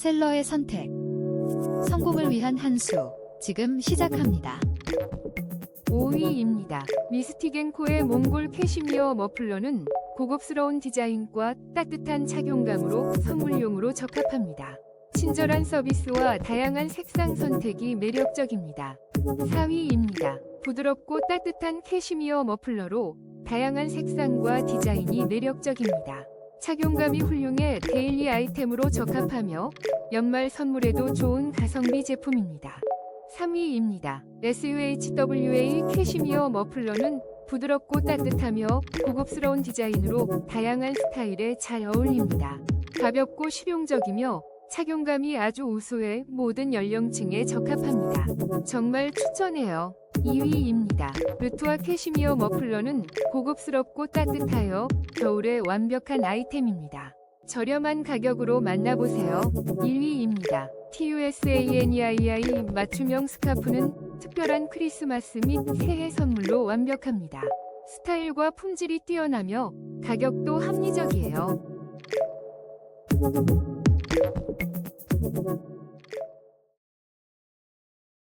셀러의 선택. 성공을 위한 한 수. 지금 시작합니다. 5위입니다. 미스틱앤코의 몽골 캐시미어 머플러는 고급스러운 디자인과 따뜻한 착용감으로 선물용으로 적합합니다. 친절한 서비스와 다양한 색상 선택이 매력적입니다. 4위입니다. 부드럽고 따뜻한 캐시미어 머플러로 다양한 색상과 디자인이 매력적입니다. 착용감이 훌륭해 데일리 아이템으로 적합하며 연말 선물에도 좋은 가성비 제품입니다. 3위입니다. SUHWA 캐시미어 머플러는 부드럽고 따뜻하며 고급스러운 디자인으로 다양한 스타일에 잘 어울립니다. 가볍고 실용적이며 착용감이 아주 우수해 모든 연령층에 적합합니다. 정말 추천해요. 2위입니다. 르투아 캐시미어 머플러는 고급스럽고 따뜻하여 겨울에 완벽한 아이템입니다. 저렴한 가격으로 만나보세요. 1위입니다. TUSANEII 맞춤형 스카프는 특별한 크리스마스 및 새해 선물로 완벽합니다. 스타일과 품질이 뛰어나며 가격도 합리적이에요.